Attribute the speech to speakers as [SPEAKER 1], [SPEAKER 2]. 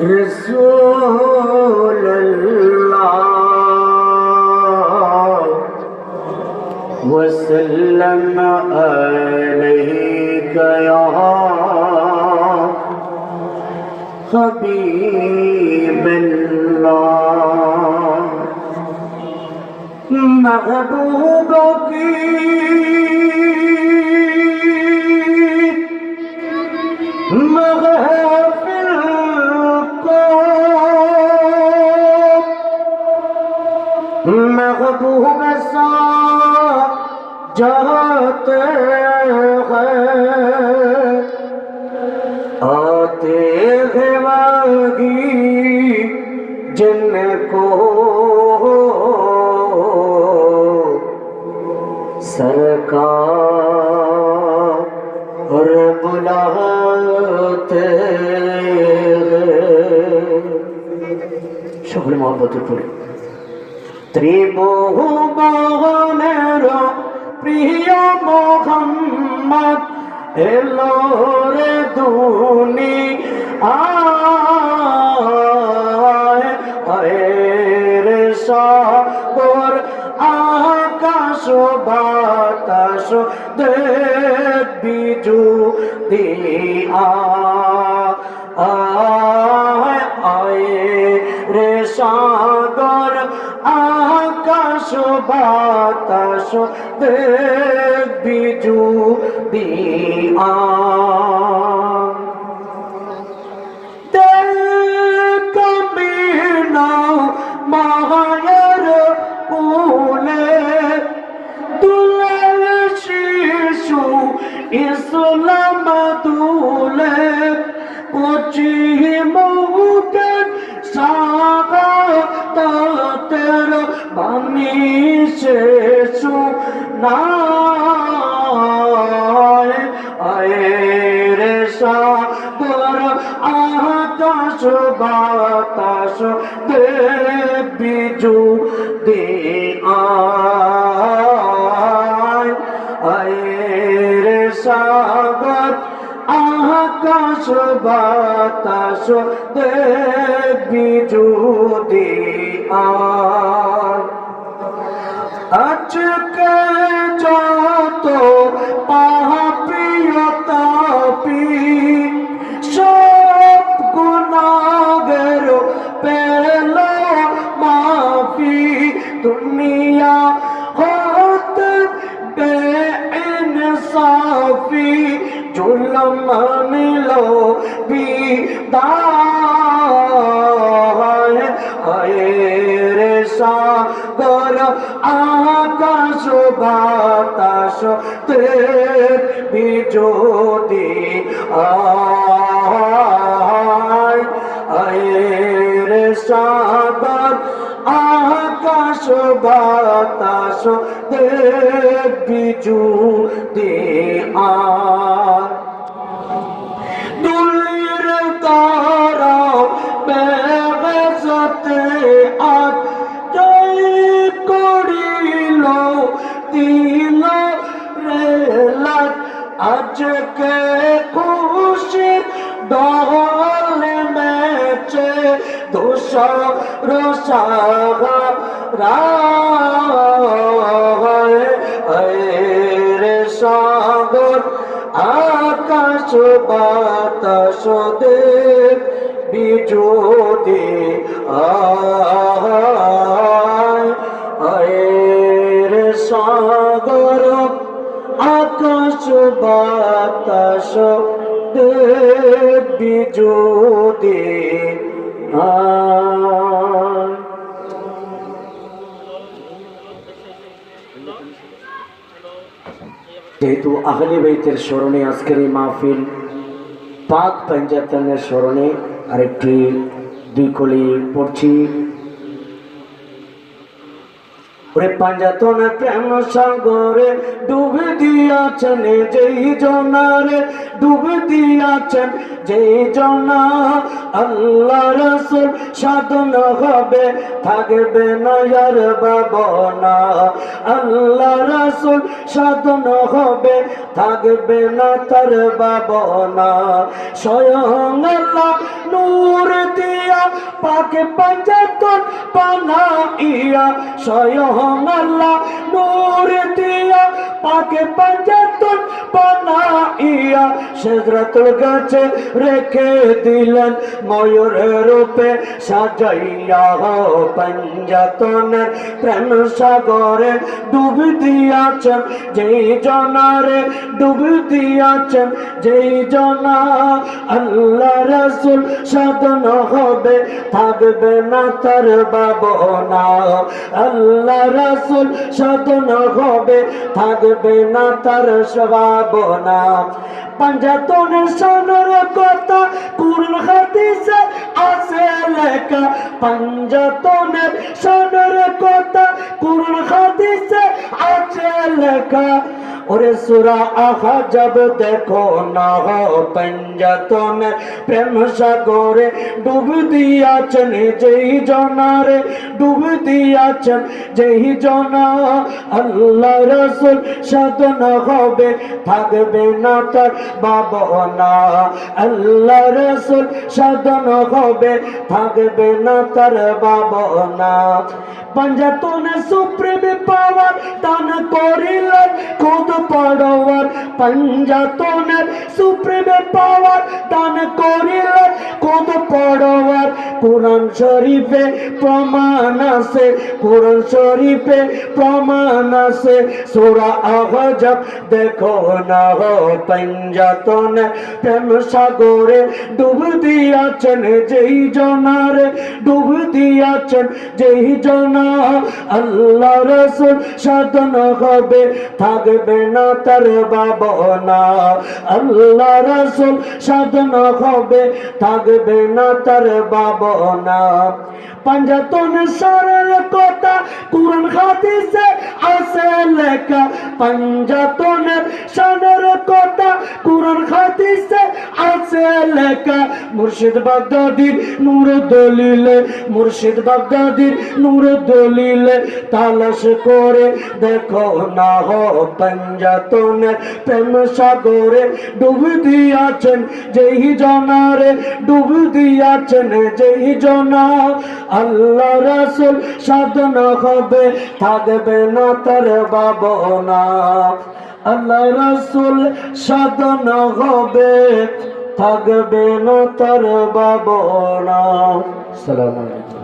[SPEAKER 1] رسول الله وسلم عليك يا حبيب الله. محبوبك পড়ে ত্রিভুবনের প্রিয় মোহাম্মদ, এলো রে দুনি আয়। আয় রে সাগর, আকাশ বাতাস দেখবি দিয়া। আয় আকাশ বাতাস দেখবি দিয়া দুলে শিশু ইসলাম দুলে কচি বাণী শেষু না আয়ের সাগর আকাশ বাতাস দেবী জু দে আয় আয়ের সাগর আকাশ বাতাস দেবী জু দে আয় আজকে যত পাপিয়তাপি সব গুনাগের পেল মাফি দুনিয়া হতে বেইনসাফি জুলম নিল বিদায় বাতাস বিজোদি আয় আয় রে আকাশ বাতাস তে বিজোদি আয়। দিল রেলাত আজকে খুশি দল মেচে দোসর সাগা রায় রে সাগর, আকাশ, বাতাস, দেব, বিজোদে আয় সাগর, আকাশ, বাতাস, দেব আয় যেহেতু আহলি বাইতের স্মরণে আজকের এই মাহফিল, পাক পঞ্জাতনের স্মরণে আরেকটি দুই কলি পড়ছি। ওরে পাঞ্জাতনে প্রেম সাগরে ডুবে দিয়াছেন যেই জনারে, ডুবে দিয়াছেন যেই জনা। আল্লাহ রসুল সাধন হবে, থাকবে না আর বাবনা। আল্লাহ রসুল সাধন হবে থাকবে না তার বাবনা। স্বয়ং আল্লাহ নূর দিয়া পাকে পাঞ্জাতন পানা ইয়া স্বয়ং আল্লাহ নূর দিয়া পাকে পাঞ্জাতন পানা ইয়া সেজরাতুল গাছে রেখে দিলেন, ময়ূরের রূপে সাজাইয়া পঞ্জাতনের প্রেম সাগরে ডুব দিয়াছেন, যেই জনারে ডুব দিয়াছেন, যেই জনা আল্লাহ রসুল সাধন হবে, থাকবে না তার বাবনা আল্লাহ রসুল সাধন হবে, থাকবে না তার সবাবনা পাঞ্জাতনের সোনার কথা কুরআন হাদিসে আছে লেখা। পাঞ্জাতনের সোনার কথা কুরআন হাদিসে আছে লেখা। ওরে সুরা আহা যাব দেখো না পঞ্জাতনে প্রেম সাগরে ডুব দিয়াছেন যেই জনারে, ডুব দিয়াছেন যেই জনা। আল্লাহ রসুল সাধন হবে, থাকবে না তার বাবনা আল্লাহ রসুল সাধন হবে, থাকবে না তার বাবনা পঞ্জাতনে সুপ্রেমে খুদ পাঞ্জাতনের সুপ্রেমে পাওয়ার দান করিলেন। পড়োয়ার কোরআন শরীফে প্রমাণ আছে, কোরআন শরীফে প্রমাণ আছে। সুরা আহজাব দেখো না হো পঞ্জাতনে প্রেম সাগরে ডুব দিয়াছেন যেই জনারে, ডুব দিয়াছেন যেই জনা। আল্লাহ রসুল সাধন হবে, থাকবে না তার বাবনা আল্লাহ রসুল সাধন হবে, থাকবে না তার বাবনা পাঞ্জাতন সারের কথা কুরআন হাদিসে আছে লেখা। পঞ্জাতনের সানের কথা কুরআন হাদিসে আছে লেখা মুর্শিদ বাগদাদির নূর দলিলে, মুর্শিদ বাগদাদির নূর দলিলে তালাশ করে, দেখো না হো পঞ্জাতনের প্রেম সাগরে ডুব দিয়াছেন যেই জনারে, ডুব দিয়াছেন যেই জনা। আল্লাহ রাসুল সাধন হবে, থাকবে না তার বাবনা। আল্লাহ রাসুল সাধন হবে। থাকবে না তার বাবনা। সালাম আলাইকুম।